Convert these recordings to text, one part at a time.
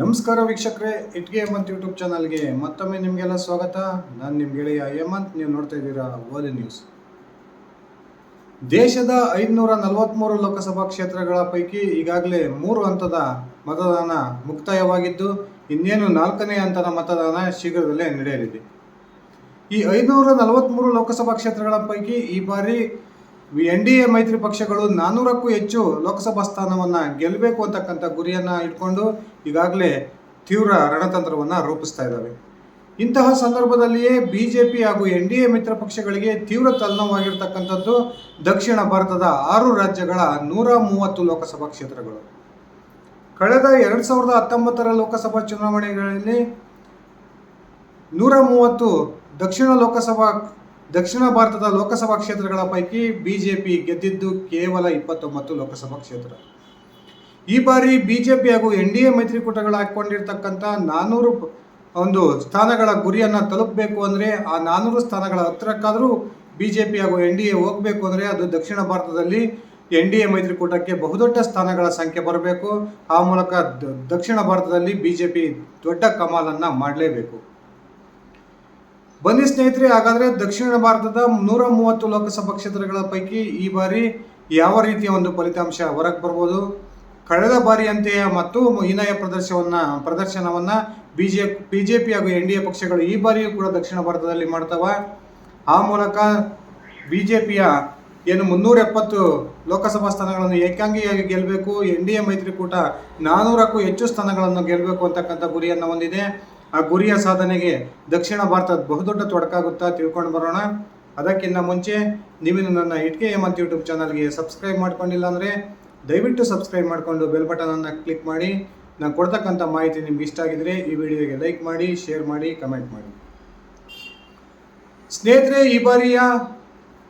ನಮಸ್ಕಾರ ವೀಕ್ಷಕರೇ ಇಟ್ಗೆ ಹೇಮಂತ್ ಯೂಟ್ಯೂಬ್ ಚಾನಲ್ಗೆ ಮತ್ತೊಮ್ಮೆ ನಿಮಗೆಲ್ಲ ಸ್ವಾಗತ. ನಾನು ನಿಮ್ಮ ಗೆಳೆಯ ಹೇಮಂತ್, ನೀವು ನೋಡ್ತಾ ಇದ್ದೀರಾ ಓಲಿ ನ್ಯೂಸ್ ದೇಶದ ಐದುನೂರ ನಲವತ್ತ್ಮೂರು ಲೋಕಸಭಾ ಕ್ಷೇತ್ರಗಳ ಪೈಕಿ ಈಗಾಗಲೇ ಮೂರು ಹಂತದ ಮತದಾನ ಮುಕ್ತಾಯವಾಗಿದ್ದು, ಇನ್ನೇನು ನಾಲ್ಕನೇ ಹಂತದ ಮತದಾನ ಶೀಘ್ರದಲ್ಲೇ ನಡೆಯಲಿದೆ. ಈ ಐದುನೂರ ನಲವತ್ತ್ಮೂರು ಲೋಕಸಭಾ ಕ್ಷೇತ್ರಗಳ ಪೈಕಿ ಈ ಬಾರಿ ಎನ್ ಡಿ ಎ ಮೈತ್ರಿ ಪಕ್ಷಗಳು ನಾನ್ನೂರಕ್ಕೂ ಹೆಚ್ಚು ಲೋಕಸಭಾ ಸ್ಥಾನವನ್ನು ಗೆಲ್ಲಬೇಕು ಅಂತಕ್ಕಂಥ ಗುರಿಯನ್ನು ಇಟ್ಕೊಂಡು ಈಗಾಗಲೇ ತೀವ್ರ ರಣತಂತ್ರವನ್ನು ರೂಪಿಸ್ತಾ ಇದ್ದಾವೆ ಇಂತಹ ಸಂದರ್ಭದಲ್ಲಿಯೇ ಬಿ ಜೆ ಪಿ ಹಾಗೂ ಎನ್ ಡಿ ಎ ಮಿತ್ರ ಪಕ್ಷಗಳಿಗೆ ತೀವ್ರ ತಲ್ಲವಾಗಿರ್ತಕ್ಕಂಥದ್ದು ದಕ್ಷಿಣ ಭಾರತದ ಆರು ರಾಜ್ಯಗಳ ನೂರ ಮೂವತ್ತು ಲೋಕಸಭಾ ಕ್ಷೇತ್ರಗಳು. ಕಳೆದ ಎರಡು ಸಾವಿರದ ಹತ್ತೊಂಬತ್ತರ ಲೋಕಸಭಾ ಚುನಾವಣೆಗಳಲ್ಲಿ ನೂರ ಮೂವತ್ತು ದಕ್ಷಿಣ ಲೋಕಸಭಾ ದಕ್ಷಿಣ ಭಾರತದ ಲೋಕಸಭಾ ಕ್ಷೇತ್ರಗಳ ಪೈಕಿ ಬಿಜೆಪಿ ಗೆದ್ದಿದ್ದು ಕೇವಲ ಇಪ್ಪತ್ತೊಂಬತ್ತು ಲೋಕಸಭಾ ಕ್ಷೇತ್ರ. ಈ ಬಾರಿ ಬಿಜೆಪಿ ಹಾಗೂ ಎನ್ ಡಿ ಎ ಮೈತ್ರಿಕೂಟಗಳು ಹಾಕೊಂಡಿರ್ತಕ್ಕಂಥ ನಾನ್ನೂರು ಒಂದು ಸ್ಥಾನಗಳ ಗುರಿಯನ್ನು ತಲುಪಬೇಕು ಅಂದರೆ ಆ ನಾನ್ನೂರು ಸ್ಥಾನಗಳ ಹತ್ತಿರಕ್ಕಾದರೂ ಬಿಜೆಪಿ ಹಾಗೂ ಎನ್ ಡಿ ಎ ಹೋಗಬೇಕು ಅಂದರೆ ಅದು ದಕ್ಷಿಣ ಭಾರತದಲ್ಲಿ ಎನ್ ಡಿ ಎ ಮೈತ್ರಿಕೂಟಕ್ಕೆ ಬಹುದೊಡ್ಡ ಸ್ಥಾನಗಳ ಸಂಖ್ಯೆ ಬರಬೇಕು. ಆ ಮೂಲಕ ದಕ್ಷಿಣ ಭಾರತದಲ್ಲಿ ಬಿಜೆಪಿ ದೊಡ್ಡ ಕಮಾಲನ್ನು ಮಾಡಲೇಬೇಕು. ಬನ್ನಿ ಸ್ನೇಹಿತರೆ, ಹಾಗಾದ್ರೆ ದಕ್ಷಿಣ ಭಾರತದ ನೂರ ಮೂವತ್ತು ಲೋಕಸಭಾ ಕ್ಷೇತ್ರಗಳ ಪೈಕಿ ಈ ಬಾರಿ ಯಾವ ರೀತಿಯ ಒಂದು ಫಲಿತಾಂಶ ಹೊರಗೆ ಬರ್ಬೋದು? ಕಳೆದ ಬಾರಿಯಂತೆಯೇ ಮತ್ತು ಹೀನಾಯ ಪ್ರದರ್ಶನವನ್ನ ಪ್ರದರ್ಶನವನ್ನ ಬಿಜೆ ಪಿ ಹಾಗೂ ಎನ್ ಡಿ ಎ ಪಕ್ಷಗಳು ಈ ಬಾರಿಯೂ ಕೂಡ ದಕ್ಷಿಣ ಭಾರತದಲ್ಲಿ ಮಾಡ್ತವ. ಆ ಮೂಲಕ ಬಿಜೆಪಿಯ ಏನು ಮುನ್ನೂರ ಎಪ್ಪತ್ತು ಲೋಕಸಭಾ ಸ್ಥಾನಗಳನ್ನು ಏಕಾಂಗಿಯಾಗಿ ಗೆಲ್ಲಬೇಕು ಎನ್ ಡಿ ಎ ಮೈತ್ರಿಕೂಟ ನಾನ್ನೂರಕ್ಕೂ ಹೆಚ್ಚು ಸ್ಥಾನಗಳನ್ನು ಗೆಲ್ಲಬೇಕು ಅಂತಕ್ಕಂಥ ಗುರಿಯನ್ನು ಹೊಂದಿದೆ. ಆ ಗುರಿಯ ಸಾಧನೆಗೆ ದಕ್ಷಿಣ ಭಾರತ ಬಹುದೊಡ್ಡ ತೊಡಕಾಗುತ್ತಾ ತಿಳ್ಕೊಂಡು ಬರೋಣ. ಅದಕ್ಕಿಂತ ಮುಂಚೆ ನೀವಿನ್ನು ನನ್ನ ಇಟ್ಕೆ ಹೇಮಂತ್ ಯೂಟ್ಯೂಬ್ ಚಾನಲ್ಗೆ ಸಬ್ಸ್ಕ್ರೈಬ್ ಮಾಡ್ಕೊಂಡಿಲ್ಲ ಅಂದರೆ ದಯವಿಟ್ಟು ಸಬ್ಸ್ಕ್ರೈಬ್ ಮಾಡಿಕೊಂಡು ಬೆಲ್ ಬಟನನ್ನು ಕ್ಲಿಕ್ ಮಾಡಿ. ನಾನು ಕೊಡ್ತಕ್ಕಂಥ ಮಾಹಿತಿ ನಿಮ್ಗೆ ಇಷ್ಟ ಆಗಿದರೆ ಈ ವಿಡಿಯೋಗೆ ಲೈಕ್ ಮಾಡಿ, ಶೇರ್ ಮಾಡಿ, ಕಮೆಂಟ್ ಮಾಡಿ. ಸ್ನೇಹಿತರೆ, ಈ ಬಾರಿಯ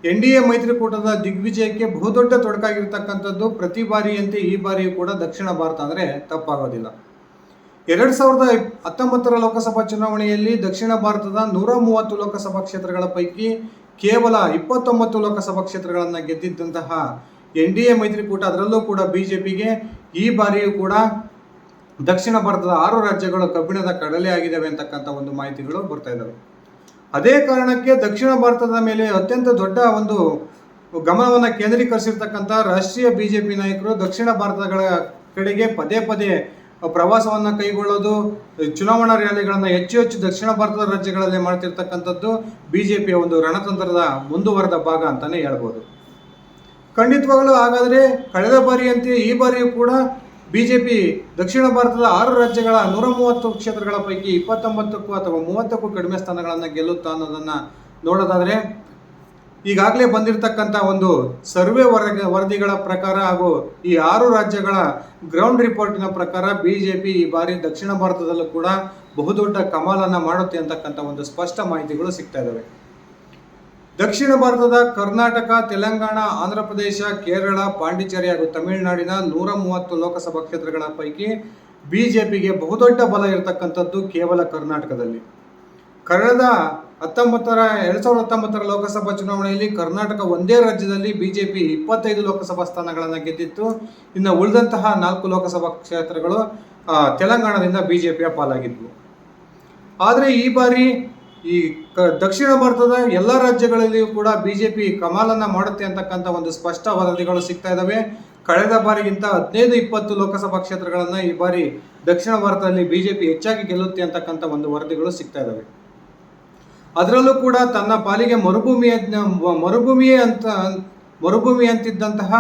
ಎನ್ ಡಿ ಎ ಮೈತ್ರಿಕೂಟದ ದಿಗ್ವಿಜಯಕ್ಕೆ ಬಹುದೊಡ್ಡ ತೊಡಕಾಗಿರ್ತಕ್ಕಂಥದ್ದು ಪ್ರತಿ ಬಾರಿಯಂತೆ ಈ ಬಾರಿಯೂ ಕೂಡ ದಕ್ಷಿಣ ಭಾರತ ಅಂದರೆ ತಪ್ಪಾಗೋದಿಲ್ಲ. ಎರಡು ಸಾವಿರದ ಹತ್ತೊಂಬತ್ತರ ಲೋಕಸಭಾ ಚುನಾವಣೆಯಲ್ಲಿ ದಕ್ಷಿಣ ಭಾರತದ ನೂರ ಮೂವತ್ತು ಲೋಕಸಭಾ ಕ್ಷೇತ್ರಗಳ ಪೈಕಿ ಕೇವಲ ಇಪ್ಪತ್ತೊಂಬತ್ತು ಲೋಕಸಭಾ ಕ್ಷೇತ್ರಗಳನ್ನು ಗೆದ್ದಿದ್ದಂತಹ ಎನ್ ಡಿ ಎ ಮೈತ್ರಿಕೂಟ, ಅದರಲ್ಲೂ ಕೂಡ ಬಿ ಜೆ ಪಿಗೆ ಈ ಬಾರಿಯೂ ಕೂಡ ದಕ್ಷಿಣ ಭಾರತದ ಆರು ರಾಜ್ಯಗಳು ಕಬ್ಬಿಣದ ಕಡಲೆ ಆಗಿದ್ದಾವೆ ಅಂತಕ್ಕಂಥ ಒಂದು ಮಾಹಿತಿಗಳು ಬರ್ತಾ ಇದ್ದಾವೆ ಅದೇ ಕಾರಣಕ್ಕೆ ದಕ್ಷಿಣ ಭಾರತದ ಮೇಲೆ ಅತ್ಯಂತ ದೊಡ್ಡ ಒಂದು ಗಮನವನ್ನು ಕೇಂದ್ರೀಕರಿಸಿರ್ತಕ್ಕಂಥ ರಾಷ್ಟ್ರೀಯ ಬಿಜೆಪಿ ನಾಯಕರು ದಕ್ಷಿಣ ಭಾರತಗಳ ಕಡೆಗೆ ಪದೇ ಪದೇ ಪ್ರವಾಸವನ್ನು ಕೈಗೊಳ್ಳೋದು, ಚುನಾವಣಾ ರ್ಯಾಲಿಗಳನ್ನು ಹೆಚ್ಚು ಹೆಚ್ಚು ದಕ್ಷಿಣ ಭಾರತದ ರಾಜ್ಯಗಳಲ್ಲಿ ಮಾಡ್ತಿರ್ತಕ್ಕಂಥದ್ದು ಬಿ ಜೆ ಪಿಯ ಒಂದು ರಣತಂತ್ರದ ಮುಂದುವರೆದ ಭಾಗ ಅಂತಲೇ ಹೇಳ್ಬೋದು. ಖಂಡಿತವಾಗಲೂ ಹಾಗಾದರೆ ಕಳೆದ ಬಾರಿಯಂತೆ ಈ ಬಾರಿಯೂ ಕೂಡ ಬಿ ಜೆ ಪಿ ದಕ್ಷಿಣ ಭಾರತದ ಆರು ರಾಜ್ಯಗಳ ನೂರ ಮೂವತ್ತು ಕ್ಷೇತ್ರಗಳ ಪೈಕಿ ಇಪ್ಪತ್ತೊಂಬತ್ತಕ್ಕೂ ಅಥವಾ ಮೂವತ್ತಕ್ಕೂ ಕಡಿಮೆ ಸ್ಥಾನಗಳನ್ನು ಗೆಲ್ಲುತ್ತಾ ಅನ್ನೋದನ್ನು ನೋಡೋದಾದರೆ ಈಗಾಗಲೇ ಬಂದಿರತಕ್ಕಂಥ ಒಂದು ಸರ್ವೆ ವರದಿ, ವರದಿಗಳ ಪ್ರಕಾರ ಹಾಗೂ ಈ ಆರು ರಾಜ್ಯಗಳ ಗ್ರೌಂಡ್ ರಿಪೋರ್ಟಿನ ಪ್ರಕಾರ ಬಿಜೆಪಿ ಈ ಬಾರಿ ದಕ್ಷಿಣ ಭಾರತದಲ್ಲೂ ಕೂಡ ಬಹುದೊಡ್ಡ ಕಮಾಲನ್ನು ಮಾಡುತ್ತೆ ಅಂತಕ್ಕಂಥ ಒಂದು ಸ್ಪಷ್ಟ ಮಾಹಿತಿಗಳು ಸಿಗ್ತಾ ಇದ್ದಾವೆ ದಕ್ಷಿಣ ಭಾರತದ ಕರ್ನಾಟಕ, ತೆಲಂಗಾಣ, ಆಂಧ್ರ ಪ್ರದೇಶ, ಕೇರಳ, ಪಾಂಡಿಚೇರಿ ಹಾಗೂ ತಮಿಳುನಾಡಿನ ನೂರ ಮೂವತ್ತು ಲೋಕಸಭಾ ಕ್ಷೇತ್ರಗಳ ಪೈಕಿ ಬಿಜೆಪಿಗೆ ಬಹುದೊಡ್ಡ ಬಲ ಇರತಕ್ಕಂಥದ್ದು ಕೇವಲ ಕರ್ನಾಟಕದಲ್ಲಿ. ಕಳೆದ ಹತ್ತೊಂಬತ್ತರ ಎರಡ್ ಸಾವಿರದ ಹತ್ತೊಂಬತ್ತರ ಲೋಕಸಭಾ ಚುನಾವಣೆಯಲ್ಲಿ ಕರ್ನಾಟಕ ಒಂದೇ ರಾಜ್ಯದಲ್ಲಿ ಬಿಜೆಪಿ ಇಪ್ಪತ್ತೈದು ಲೋಕಸಭಾ ಸ್ಥಾನಗಳನ್ನು ಗೆದ್ದಿತ್ತು. ಇನ್ನು ಉಳಿದಂತಹ ನಾಲ್ಕು ಲೋಕಸಭಾ ಕ್ಷೇತ್ರಗಳು ತೆಲಂಗಾಣದಿಂದ ಬಿಜೆಪಿಯ ಪಾಲಾಗಿದ್ವು. ಆದರೆ ಈ ಬಾರಿ ಈ ದಕ್ಷಿಣ ಭಾರತದ ಎಲ್ಲ ರಾಜ್ಯಗಳಲ್ಲಿಯೂ ಕೂಡ ಬಿಜೆಪಿ ಕಮಾಲನ್ನ ಮಾಡುತ್ತೆ ಅಂತಕ್ಕಂಥ ಒಂದು ಸ್ಪಷ್ಟ ವರದಿಗಳು ಸಿಗ್ತಾ ಇದ್ದಾವೆ ಕಳೆದ ಬಾರಿಗಿಂತ ಹದಿನೈದು, ಇಪ್ಪತ್ತು ಲೋಕಸಭಾ ಕ್ಷೇತ್ರಗಳನ್ನು ಈ ಬಾರಿ ದಕ್ಷಿಣ ಭಾರತದಲ್ಲಿ ಬಿಜೆಪಿ ಹೆಚ್ಚಾಗಿ ಗೆಲ್ಲುತ್ತೆ ಅಂತಕ್ಕಂಥ ಒಂದು ವರದಿಗಳು ಸಿಗ್ತಾ ಇದ್ದಾವೆ ಅದರಲ್ಲೂ ಕೂಡ ತನ್ನ ಪಾಲಿಗೆ ಮರುಭೂಮಿಯ ಮರುಭೂಮಿಯೇ ಅಂತ, ಮರುಭೂಮಿ ಅಂತಿದ್ದಂತಹ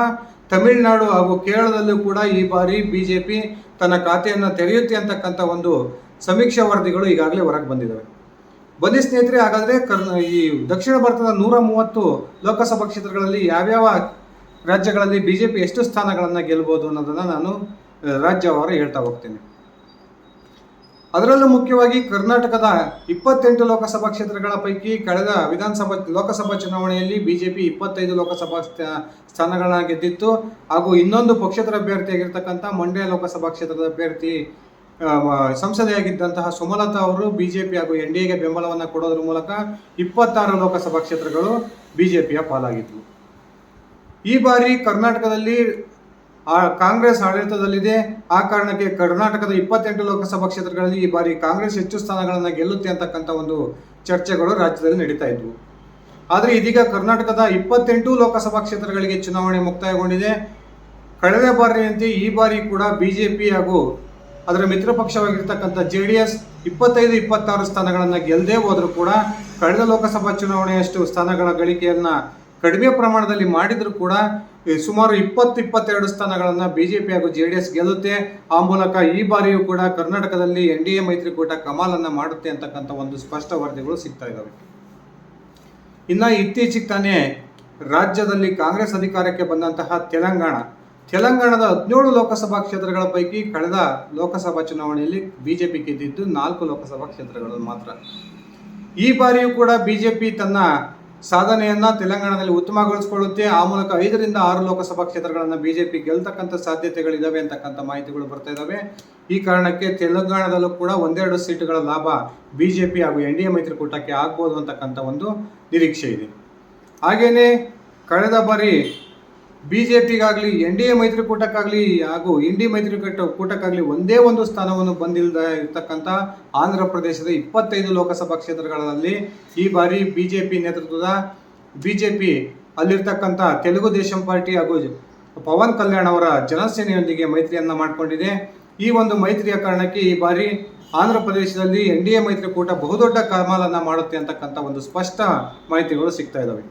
ತಮಿಳುನಾಡು ಹಾಗೂ ಕೇರಳದಲ್ಲೂ ಕೂಡ ಈ ಬಾರಿ ಬಿ ಜೆ ಪಿ ತನ್ನ ಖಾತೆಯನ್ನು ತೆರೆಯುತ್ತೆ ಅಂತಕ್ಕಂಥ ಒಂದು ಸಮೀಕ್ಷಾ ವರದಿಗಳು ಈಗಾಗಲೇ ಹೊರಗೆ ಬಂದಿದ್ದಾವೆ ಬನ್ನಿ ಸ್ನೇಹಿತರೆ, ಹಾಗಾದರೆ ಈ ದಕ್ಷಿಣ ಭಾರತದ ನೂರ ಮೂವತ್ತು ಲೋಕಸಭಾ ಕ್ಷೇತ್ರಗಳಲ್ಲಿ ಯಾವ್ಯಾವ ರಾಜ್ಯಗಳಲ್ಲಿ ಬಿಜೆಪಿ ಎಷ್ಟು ಸ್ಥಾನಗಳನ್ನು ಗೆಲ್ಬೋದು ಅನ್ನೋದನ್ನು ನಾನು ರಾಜ್ಯವಾರು ಹೇಳ್ತಾ ಹೋಗ್ತೀನಿ. ಅದರಲ್ಲೂ ಮುಖ್ಯವಾಗಿ ಕರ್ನಾಟಕದ ಇಪ್ಪತ್ತೆಂಟು ಲೋಕಸಭಾ ಕ್ಷೇತ್ರಗಳ ಪೈಕಿ ಕಳೆದ ವಿಧಾನಸಭಾ, ಲೋಕಸಭಾ ಚುನಾವಣೆಯಲ್ಲಿ ಬಿಜೆಪಿ ಇಪ್ಪತ್ತೈದು ಲೋಕಸಭಾ ಸ್ಥಾ- ಸ್ಥಾನಗಳನ್ನ ಗೆದ್ದಿತ್ತು. ಹಾಗೂ ಇನ್ನೊಂದು ಪಕ್ಷೇತರ ಅಭ್ಯರ್ಥಿಯಾಗಿರ್ತಕ್ಕಂಥ ಮಂಡ್ಯ ಲೋಕಸಭಾ ಕ್ಷೇತ್ರದ ಅಭ್ಯರ್ಥಿ ಸಂಸದೆಯಾಗಿದ್ದಂತಹ ಸುಮಲತಾ ಅವರು ಬಿಜೆಪಿ ಹಾಗೂ ಎನ್ ಡಿ ಎಗೆ ಬೆಂಬಲವನ್ನು ಕೊಡೋದ್ರ ಮೂಲಕ ಇಪ್ಪತ್ತಾರು ಲೋಕಸಭಾ ಕ್ಷೇತ್ರಗಳು ಬಿಜೆಪಿಯ ಪಾಲಾಗಿದ್ವು. ಈ ಬಾರಿ ಕರ್ನಾಟಕದಲ್ಲಿ ಆ ಕಾಂಗ್ರೆಸ್ ಆಡಳಿತದಲ್ಲಿದೆ. ಆ ಕಾರಣಕ್ಕೆ ಕರ್ನಾಟಕದ ಇಪ್ಪತ್ತೆಂಟು ಲೋಕಸಭಾ ಕ್ಷೇತ್ರಗಳಲ್ಲಿ ಈ ಬಾರಿ ಕಾಂಗ್ರೆಸ್ ಹೆಚ್ಚು ಸ್ಥಾನಗಳನ್ನು ಗೆಲ್ಲುತ್ತೆ ಅಂತಕ್ಕಂಥ ಒಂದು ಚರ್ಚೆಗಳು ರಾಜ್ಯದಲ್ಲಿ ನಡೀತಾ ಇದ್ವು. ಆದರೆ ಇದೀಗ ಕರ್ನಾಟಕದ ಇಪ್ಪತ್ತೆಂಟು ಲೋಕಸಭಾ ಕ್ಷೇತ್ರಗಳಿಗೆ ಚುನಾವಣೆ ಮುಕ್ತಾಯಗೊಂಡಿದೆ. ಕಳೆದ ಬಾರಿಯಂತೆ ಈ ಬಾರಿ ಕೂಡ ಬಿಜೆಪಿ ಹಾಗೂ ಅದರ ಮಿತ್ರ ಪಕ್ಷವಾಗಿರ್ತಕ್ಕಂಥ ಜೆ ಡಿ ಎಸ್ ಇಪ್ಪತ್ತೈದು, ಇಪ್ಪತ್ತಾರು ಸ್ಥಾನಗಳನ್ನು ಗೆಲ್ಲದೇ ಹೋದರೂ ಕೂಡ ಕಳೆದ ಲೋಕಸಭಾ ಚುನಾವಣೆಯಷ್ಟು ಸ್ಥಾನಗಳ ಗಳಿಕೆಯನ್ನು ಕಡಿಮೆ ಪ್ರಮಾಣದಲ್ಲಿ ಮಾಡಿದರೂ ಕೂಡ ಸುಮಾರು ಇಪ್ಪತ್ತು ಇಪ್ಪತ್ತೆರಡು ಸ್ಥಾನಗಳನ್ನು ಬಿಜೆಪಿ ಹಾಗೂ ಜೆ ಡಿ ಎಸ್ ಗೆಲ್ಲುತ್ತೆ. ಆ ಮೂಲಕ ಈ ಬಾರಿಯೂ ಕೂಡ ಕರ್ನಾಟಕದಲ್ಲಿ ಎನ್ ಡಿ ಎ ಮೈತ್ರಿಕೂಟ ಕಮಾಲನ್ನು ಮಾಡುತ್ತೆ ಅಂತಕ್ಕಂಥ ಒಂದು ಸ್ಪಷ್ಟ ವರದಿಗಳು ಸಿಗ್ತಾ ಇದ್ದಾವೆ ಇನ್ನು ಇತ್ತೀಚೆಗೆ ತಾನೇ ರಾಜ್ಯದಲ್ಲಿ ಕಾಂಗ್ರೆಸ್ ಅಧಿಕಾರಕ್ಕೆ ಬಂದಂತಹ ತೆಲಂಗಾಣ. ತೆಲಂಗಾಣದ ಹದಿನೇಳು ಲೋಕಸಭಾ ಕ್ಷೇತ್ರಗಳ ಪೈಕಿ ಕಳೆದ ಲೋಕಸಭಾ ಚುನಾವಣೆಯಲ್ಲಿ ಬಿಜೆಪಿ ಗೆದ್ದಿದ್ದು ನಾಲ್ಕು ಲೋಕಸಭಾ ಕ್ಷೇತ್ರಗಳು ಮಾತ್ರ. ಈ ಬಾರಿಯೂ ಕೂಡ ಬಿಜೆಪಿ ತನ್ನ ಸಾಧನೆಯನ್ನ ತೆಲಂಗಾಣದಲ್ಲಿ ಉತ್ತಮಗೊಳಿಸಿಕೊಳ್ಳುತ್ತೆ. ಆ ಮೂಲಕ ಐದರಿಂದ ಆರು ಲೋಕಸಭಾ ಕ್ಷೇತ್ರಗಳನ್ನು ಬಿಜೆಪಿ ಗೆಲ್ತಕ್ಕಂಥ ಸಾಧ್ಯತೆಗಳಿದಾವೆ ಅಂತಕ್ಕಂಥ ಮಾಹಿತಿಗಳು ಬರ್ತಾ ಇದ್ದಾವೆ ಈ ಕಾರಣಕ್ಕೆ ತೆಲಂಗಾಣದಲ್ಲೂ ಕೂಡ ಒಂದೆರಡು ಸೀಟುಗಳ ಲಾಭ ಬಿಜೆಪಿ ಹಾಗೂ ಎನ್ ಡಿ ಎ ಮೈತ್ರಿಕೂಟಕ್ಕೆ ಆಗ್ಬೋದು ಅಂತಕ್ಕಂಥ ಒಂದು ನಿರೀಕ್ಷೆ ಇದೆ. ಹಾಗೆಯೇ ಕಳೆದ ಬಾರಿ ಬಿಜೆಪಿಗಾಗಲಿ, ಎನ್ ಡಿ ಎ ಮೈತ್ರಿಕೂಟಕ್ಕಾಗಲಿ ಹಾಗೂ ಇಂಡಿ ಮೈತ್ರಿಕೂಟ ಕೂಟಕ್ಕಾಗಲಿ ಒಂದೇ ಒಂದು ಸ್ಥಾನವನ್ನು ಬಂದಿಲ್ಲದ ಇರ್ತಕ್ಕಂಥ ಆಂಧ್ರ ಪ್ರದೇಶದ ಇಪ್ಪತ್ತೈದು ಲೋಕಸಭಾ ಕ್ಷೇತ್ರಗಳಲ್ಲಿ ಈ ಬಾರಿ ಬಿ ಜೆ ಪಿ ನೇತೃತ್ವದ ಬಿ ಜೆ ಪಿ ಅಲ್ಲಿರ್ತಕ್ಕಂಥ ತೆಲುಗು ದೇಶಂ ಪಾರ್ಟಿ ಹಾಗೂ ಪವನ್ ಕಲ್ಯಾಣ್ ಅವರ ಜನಸೇನೆಯೊಂದಿಗೆ ಮೈತ್ರಿಯನ್ನು ಮಾಡಿಕೊಂಡಿದೆ. ಈ ಒಂದು ಮೈತ್ರಿಯ ಕಾರಣಕ್ಕೆ ಈ ಬಾರಿ ಆಂಧ್ರ ಪ್ರದೇಶದಲ್ಲಿ ಎನ್ ಡಿ ಎ ಮೈತ್ರಿಕೂಟ ಬಹುದೊಡ್ಡ ಕಮಾಲನ್ನು ಮಾಡುತ್ತೆ ಅಂತಕ್ಕಂಥ ಒಂದು ಸ್ಪಷ್ಟ ಮಾಹಿತಿಗಳು ಸಿಗ್ತಾ ಇದ್ದಾವೆ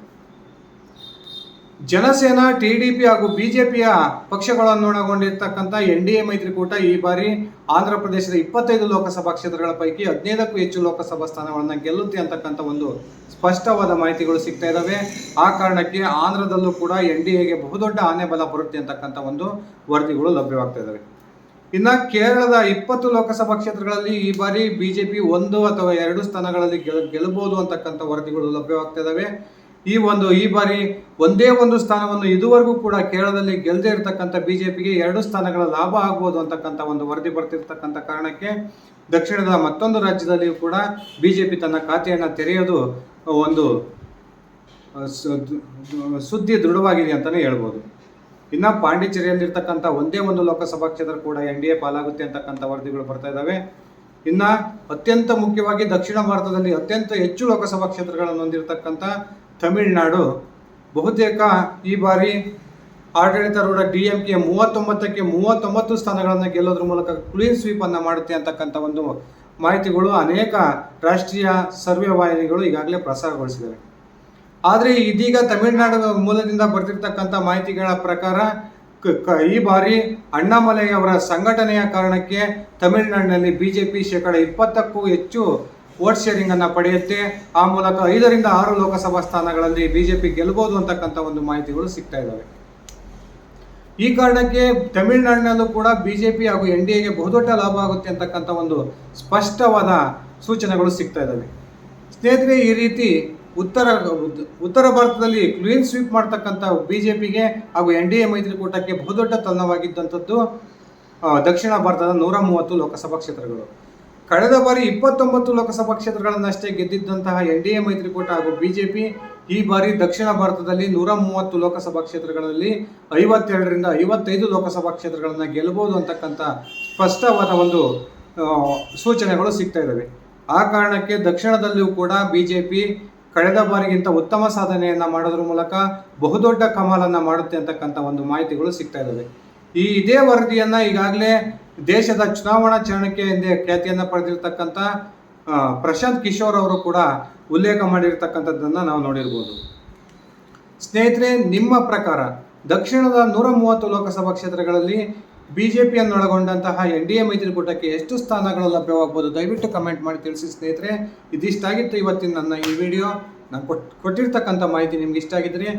ಜನಸೇನಾ ಪಿ ಹಾಗೂ ಬಿಜೆಪಿಯ ಪಕ್ಷಗಳನ್ನು ಒಳಗೊಂಡಿರ್ತಕ್ಕಂಥ ಎನ್ ಡಿ ಎ ಮೈತ್ರಿಕೂಟ ಈ ಬಾರಿ ಆಂಧ್ರ ಪ್ರದೇಶದ ಇಪ್ಪತ್ತೈದು ಲೋಕಸಭಾ ಕ್ಷೇತ್ರಗಳ ಪೈಕಿ ಹದಿನೈದಕ್ಕೂ ಹೆಚ್ಚು ಲೋಕಸಭಾ ಸ್ಥಾನಗಳನ್ನು ಗೆಲ್ಲುತ್ತೆ ಅಂತಕ್ಕಂಥ ಒಂದು ಸ್ಪಷ್ಟವಾದ ಮಾಹಿತಿಗಳು ಸಿಗ್ತಾ ಇದ್ದಾವೆ ಆ ಕಾರಣಕ್ಕೆ ಆಂಧ್ರದಲ್ಲೂ ಕೂಡ ಎನ್ ಡಿ ಎಗೆ ಬಹುದೊಡ್ಡ ಆನೆ ಬಲ ಬರುತ್ತೆ ಅಂತಕ್ಕಂಥ ಒಂದು ವರದಿಗಳು ಲಭ್ಯವಾಗ್ತಾ ಇದ್ದಾವೆ ಇನ್ನು ಕೇರಳದ ಇಪ್ಪತ್ತು ಲೋಕಸಭಾ ಕ್ಷೇತ್ರಗಳಲ್ಲಿ ಈ ಬಾರಿ ಬಿಜೆಪಿ ಒಂದು ಅಥವಾ ಎರಡು ಸ್ಥಾನಗಳಲ್ಲಿ ಗೆಲ್ ಗೆಲ್ಲಬಹುದು ಅಂತಕ್ಕಂಥ ವರದಿಗಳು ಲಭ್ಯವಾಗ್ತಾ ಇದ್ದಾವೆ ಈ ಒಂದು, ಈ ಬಾರಿ ಒಂದೇ ಒಂದು ಸ್ಥಾನವನ್ನು ಇದುವರೆಗೂ ಕೂಡ ಕೇರಳದಲ್ಲಿ ಗೆಲ್ಲದೆ ಇರತಕ್ಕಂಥ ಬಿ ಜೆ ಪಿಗೆ ಎರಡು ಸ್ಥಾನಗಳ ಲಾಭ ಆಗ್ಬೋದು ಅಂತಕ್ಕಂಥ ಒಂದು ವರದಿ ಬರ್ತಿರ್ತಕ್ಕಂಥ ಕಾರಣಕ್ಕೆ ದಕ್ಷಿಣದ ಮತ್ತೊಂದು ರಾಜ್ಯದಲ್ಲಿಯೂ ಕೂಡ ಬಿ ಜೆ ಪಿ ತನ್ನ ಖಾತೆಯನ್ನು ತೆರೆಯೋದು ಒಂದು ಸುದ್ದಿ ದೃಢವಾಗಿದೆ ಅಂತಲೇ ಹೇಳ್ಬೋದು. ಇನ್ನು ಪಾಂಡಿಚೇರಿಯಲ್ಲಿರ್ತಕ್ಕಂಥ ಒಂದೇ ಒಂದು ಲೋಕಸಭಾ ಕ್ಷೇತ್ರ ಕೂಡ ಎನ್ ಡಿ ಎ ಪಾಲಾಗುತ್ತೆ ಅಂತಕ್ಕಂಥ ವರದಿಗಳು ಬರ್ತಾ ಇದ್ದಾವೆ ಇನ್ನು ಅತ್ಯಂತ ಮುಖ್ಯವಾಗಿ ದಕ್ಷಿಣ ಭಾರತದಲ್ಲಿ ಅತ್ಯಂತ ಹೆಚ್ಚು ಲೋಕಸಭಾ ಕ್ಷೇತ್ರಗಳನ್ನು ಹೊಂದಿರತಕ್ಕಂಥ ತಮಿಳುನಾಡು. ಬಹುತೇಕ ಈ ಬಾರಿ ಆಡಳಿತಾರೂಢ ಡಿ ಎಂ ಕೆ ಮೂವತ್ತೊಂಬತ್ತಕ್ಕೆ ಮೂವತ್ತೊಂಬತ್ತು ಸ್ಥಾನಗಳನ್ನು ಗೆಲ್ಲೋದ್ರ ಮೂಲಕ ಕ್ಲೀನ್ ಸ್ವೀಪ್ ಅನ್ನ ಮಾಡುತ್ತೆ ಅಂತಕ್ಕಂಥ ಒಂದು ಮಾಹಿತಿಗಳು ಅನೇಕ ರಾಷ್ಟ್ರೀಯ ಸರ್ವೆ ವಾಹಿನಿಗಳು ಈಗಾಗಲೇ ಪ್ರಸಾರಗೊಳಿಸಿದ್ದಾರೆ ಆದರೆ ಇದೀಗ ತಮಿಳುನಾಡು ಮೂಲದಿಂದ ಬರ್ತಿರ್ತಕ್ಕಂಥ ಮಾಹಿತಿಗಳ ಪ್ರಕಾರ ಈ ಬಾರಿ ಅಣ್ಣಾಮಲೈ ಅವರ ಸಂಘಟನೆಯ ಕಾರಣಕ್ಕೆ ತಮಿಳುನಾಡಿನಲ್ಲಿ ಬಿಜೆಪಿ ಶೇಕಡ ಇಪ್ಪತ್ತಕ್ಕೂ ಹೆಚ್ಚು ವೋಟ್ ಶೇರಿಂಗ್ ಅನ್ನ ಪಡೆಯುತ್ತೆ. ಆ ಮೂಲಕ ಐದರಿಂದ ಆರು ಲೋಕಸಭಾ ಸ್ಥಾನಗಳಲ್ಲಿ ಬಿಜೆಪಿ ಗೆಲ್ಲಬಹುದು ಅಂತಕ್ಕಂಥ ಒಂದು ಮಾಹಿತಿಗಳು ಸಿಗ್ತಾ ಇದ್ದಾವೆ ಈ ಕಾರಣಕ್ಕೆ ತಮಿಳುನಾಡಿನಲ್ಲೂ ಕೂಡ ಬಿಜೆಪಿ ಹಾಗೂ ಎನ್ ಡಿ ಎಗೆ ಬಹುದೊಡ್ಡ ಲಾಭ ಆಗುತ್ತೆ ಅಂತಕ್ಕಂಥ ಒಂದು ಸ್ಪಷ್ಟವಾದ ಸೂಚನೆಗಳು ಸಿಗ್ತಾ ಇದ್ದಾವೆ ಸ್ನೇಹಿತರೆ, ಈ ರೀತಿ ಉತ್ತರ ಉತ್ತರ ಭಾರತದಲ್ಲಿ ಕ್ಲೀನ್ ಸ್ವೀಪ್ ಮಾಡ್ತಕ್ಕಂಥ ಬಿಜೆಪಿಗೆ ಹಾಗೂ ಎನ್ ಡಿ ಎ ಮೈತ್ರಿಕೂಟಕ್ಕೆ ಬಹುದೊಡ್ಡ ತನ್ನವಾಗಿದ್ದಂಥದ್ದು ದಕ್ಷಿಣ ಭಾರತದ ನೂರ ಮೂವತ್ತು ಲೋಕಸಭಾ ಕ್ಷೇತ್ರಗಳು. ಕಳೆದ ಬಾರಿ ಇಪ್ಪತ್ತೊಂಬತ್ತು ಲೋಕಸಭಾ ಕ್ಷೇತ್ರಗಳನ್ನಷ್ಟೇ ಗೆದ್ದಿದ್ದಂತಹ ಎನ್ ಡಿ ಎ ಮೈತ್ರಿಕೂಟ ಹಾಗೂ ಬಿಜೆಪಿ ಈ ಬಾರಿ ದಕ್ಷಿಣ ಭಾರತದಲ್ಲಿ ನೂರ ಮೂವತ್ತು ಲೋಕಸಭಾ ಕ್ಷೇತ್ರಗಳಲ್ಲಿ ಐವತ್ತೆರಡರಿಂದ ಐವತ್ತೈದು ಲೋಕಸಭಾ ಕ್ಷೇತ್ರಗಳನ್ನು ಗೆಲ್ಲಬಹುದು ಅಂತಕ್ಕಂಥ ಸ್ಪಷ್ಟವಾದ ಒಂದು ಸೂಚನೆಗಳು ಸಿಗ್ತಾ ಇದ್ದಾವೆ. ಆ ಕಾರಣಕ್ಕೆ ದಕ್ಷಿಣದಲ್ಲಿಯೂ ಕೂಡ ಬಿಜೆಪಿ ಕಳೆದ ಬಾರಿಗಿಂತ ಉತ್ತಮ ಸಾಧನೆಯನ್ನ ಮಾಡೋದ್ರ ಮೂಲಕ ಬಹುದೊಡ್ಡ ಕಮಾಲನ್ನು ಮಾಡುತ್ತೆ ಅಂತಕ್ಕಂಥ ಒಂದು ಮಾಹಿತಿಗಳು ಸಿಗ್ತಾ ಇದ್ದಾವೆ. ಈ ಇದೇ ವರದಿಯನ್ನ ಈಗಾಗಲೇ ದೇಶದ ಚುನಾವಣಾ ಚರಣಕ್ಕೆ ಎಂದೇ ಖ್ಯಾತಿಯನ್ನ ಪಡೆದಿರ್ತಕ್ಕಂಥ ಪ್ರಶಾಂತ್ ಕಿಶೋರ್ ಅವರು ಕೂಡ ಉಲ್ಲೇಖ ಮಾಡಿರ್ತಕ್ಕಂಥದ್ದನ್ನು ನಾವು ನೋಡಿರ್ಬೋದು. ಸ್ನೇಹಿತರೆ, ನಿಮ್ಮ ಪ್ರಕಾರ ದಕ್ಷಿಣದ ನೂರ ಮೂವತ್ತು ಲೋಕಸಭಾ ಕ್ಷೇತ್ರಗಳಲ್ಲಿ ಬಿಜೆಪಿಯನ್ನೊಳಗೊಂಡಂತಹ ಎನ್ ಡಿ ಎ ಮೈತ್ರಿಕೂಟಕ್ಕೆ ಎಷ್ಟು ಸ್ಥಾನಗಳು ಲಭ್ಯವಾಗಬಹುದು ದಯವಿಟ್ಟು ಕಮೆಂಟ್ ಮಾಡಿ ತಿಳಿಸಿ ಸ್ನೇಹಿತರೆ. ಇದಿಷ್ಟಾಗಿತ್ತು ಇವತ್ತಿನ ನನ್ನ ಈ ವಿಡಿಯೋ. ನಾನು ಕೊಟ್, ಕೊಟ್ಟಿರ್ತಕ್ಕಂಥ ಮಾಹಿತಿ ನಿಮ್ಗೆ ಇಷ್ಟ ಆಗಿದ್ರೆ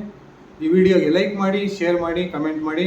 ಈ ವಿಡಿಯೋಗೆ ಲೈಕ್ ಮಾಡಿ, ಶೇರ್ ಮಾಡಿ, ಕಮೆಂಟ್ ಮಾಡಿ.